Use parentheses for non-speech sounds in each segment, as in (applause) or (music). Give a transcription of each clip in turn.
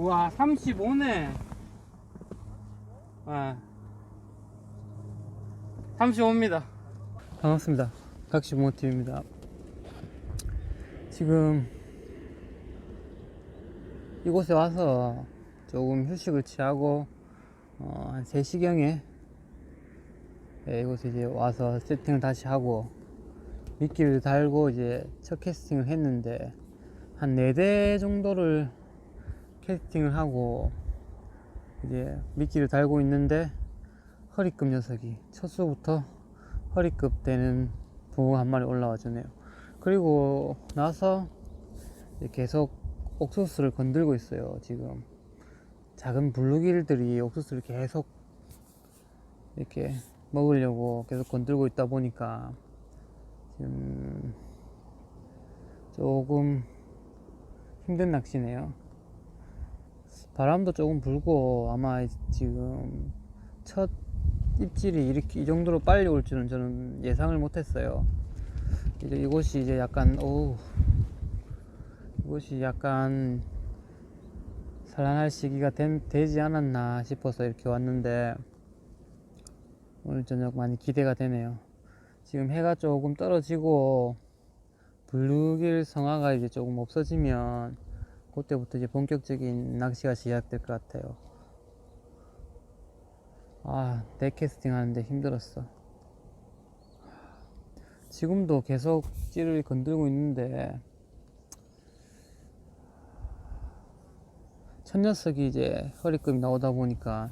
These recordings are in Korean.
우와 35네. 아. 35입니다. 반갑습니다. 각시모팀입니다. 지금 이곳에 와서 조금 휴식을 취하고 어, 한 3시경에 예, 이곳에 이제 와서 세팅을 다시 하고 미끼를 달고 이제 첫 캐스팅을 했는데 한 4대 정도를 캐스팅을 하고 이제 미끼를 달고 있는데 허리급 녀석이 첫 수부터 허리급 되는 붕어 한 마리 올라와 주네요 그리고 나서 계속 옥수수를 건들고 있어요 지금 작은 블루길들이 옥수수를 계속 이렇게 먹으려고 계속 건들고 있다 보니까 지금 조금 힘든 낚시네요. 바람도 조금 불고 아마 지금 첫 입질이 이렇게 이 정도로 빨리 올 줄은 저는 예상을 못했어요. 이제 이곳이 이제 약간 오 이곳이 약간 산란할 시기가 된, 되지 않았나 싶어서 이렇게 왔는데 오늘 저녁 많이 기대가 되네요. 지금 해가 조금 떨어지고 블루길 성화가 이제 조금 없어지면 그때부터 이제 본격적인 낚시가 시작될 것 같아요. 아, 덱캐스팅 하는데 힘들었어. 지금도 계속 찌를 건들고 있는데 첫 녀석이 이제 허리급이 나오다 보니까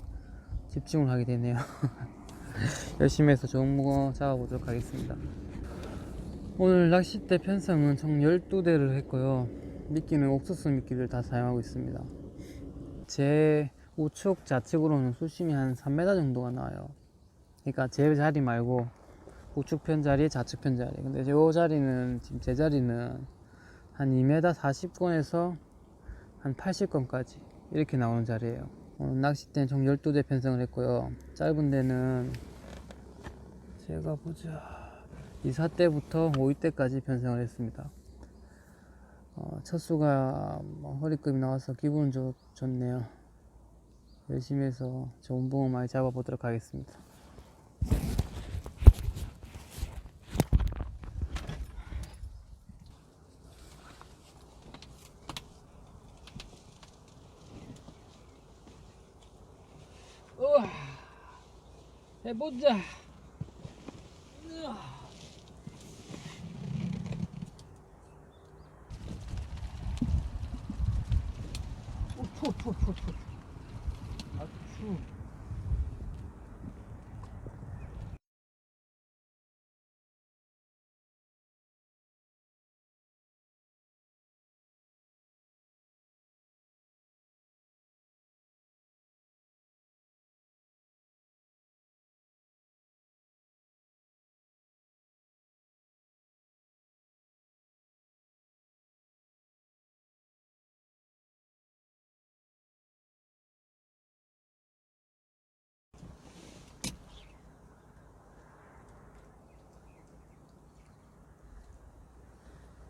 집중을 하게 되네요. (laughs) 열심히 해서 좋은 무거 잡아보도록 하겠습니다. 오늘 낚싯대 편성은 총 12대를 했고요. 미끼는 옥수수 미끼를 다 사용하고 있습니다. 제 우측 좌측으로는 수심이 한 3m 정도가 나와요. 그러니까 제 자리 말고 우측편 자리, 좌측편 자리. 근데 제 자리는 지금 제 자리는 한 2m 40건에서 한 80건까지 이렇게 나오는 자리예요. 오늘 낚싯대는 총 12대 편성을 했고요. 짧은 데는 제가 보자. 2사 때부터 5위 때까지 편성을 했습니다. 어, 첫 수가 뭐 허리급이 나와서 기분은 좋, 좋네요. 열심히 해서 좋은 붕어 많이 잡아보도록 하겠습니다. 우와, 해보자. 으아.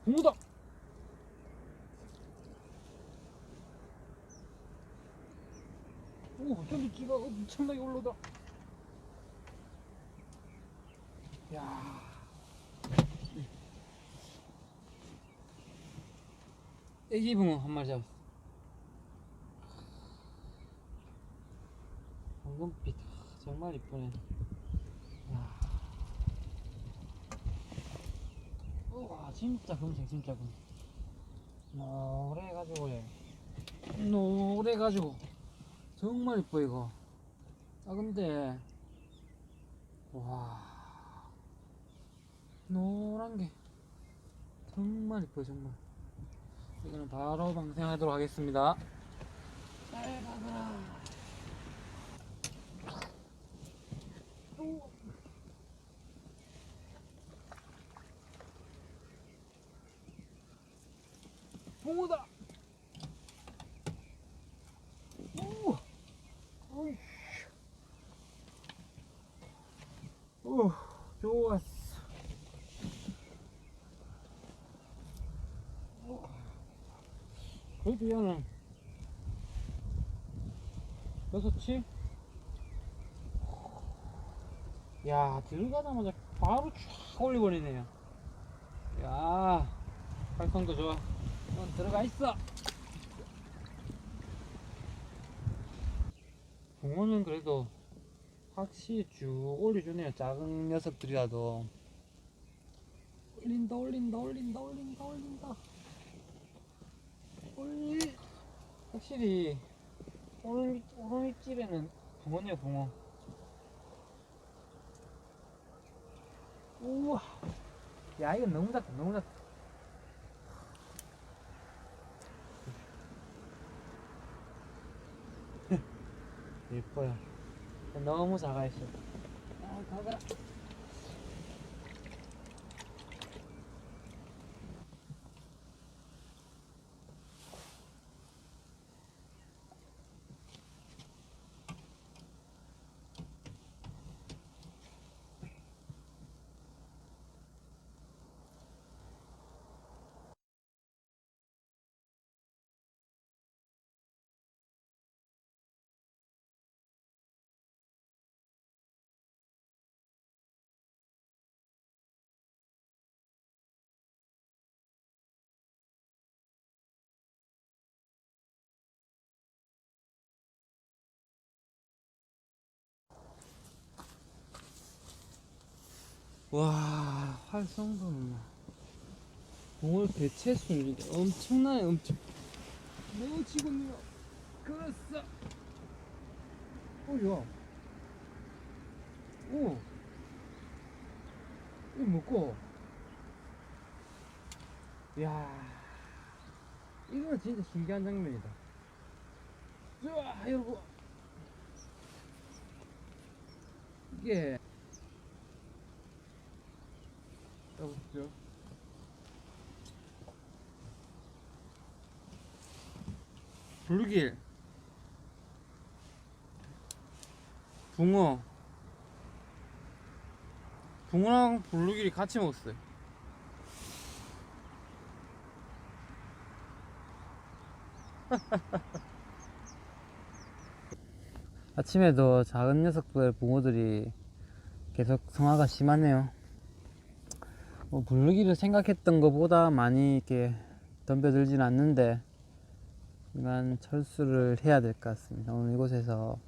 붕어다. 오, 저 미끼가 엄청나게 올라다. 야. 애기 붕어 한 마리 잡았어. 황금빛 아, 정말 이쁘네. 야. 우 와 진짜 금색 진짜 금색 노래가지고 예. 노래가지고. 정말 이뻐 이거. 아 근데 와. 노란게 정말 이뻐 정말. 이거는 바로 방생하도록 하겠습니다. 잘 봐라 붕어다. 오, 어이. 오, 좋았어. 오. 그래도 얘는 여섯치? 야, 들어가자마자 바로 쫙 올려버리네요. 야, 활성도 좋아. 넌 들어가 있어. 붕어는 그래도 확실히 쭉 올려주네요. 작은 녀석들이라도. 올린다, 올린다, 올린다, 올린다, 올린다. 올리. 확실히 오늘 오르미집에는 붕어네요, 붕어. 우와. 야, 이거 너무 작다, 너무 작다. 예뻐요. 너무 작아있어. 아, 가거라. 와, 활성도는 공을 개체수율이 엄청나네, 엄청. 네, 지금요. 그렇어. 어, 야. 오. 이거 먹고. 야 이거는 진짜 신기한 장면이다. 자, 여러분. 이게 여보세요? 블루길 붕어. 붕어랑 블루길이 같이 먹었어요. (laughs) 아침에도 작은 녀석들 붕어들이 계속 성화가 심하네요 뭐 부르기를 생각했던 것보다 많이 이렇게 덤벼들진 않는데 이만 철수를 해야 될 것 같습니다. 오늘 이곳에서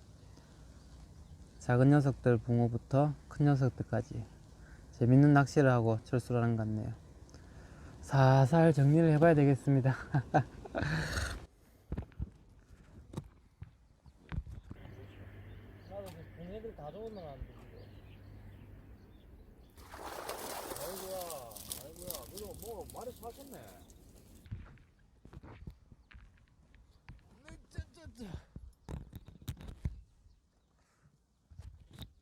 작은 녀석들 붕어부터 큰 녀석들까지 재밌는 낚시를 하고 철수를 하는 것 같네요. 살살 정리를 해봐야 되겠습니다. (laughs) 나도 붕어들 다 적어놔놨는 뭐 말이 사셨네.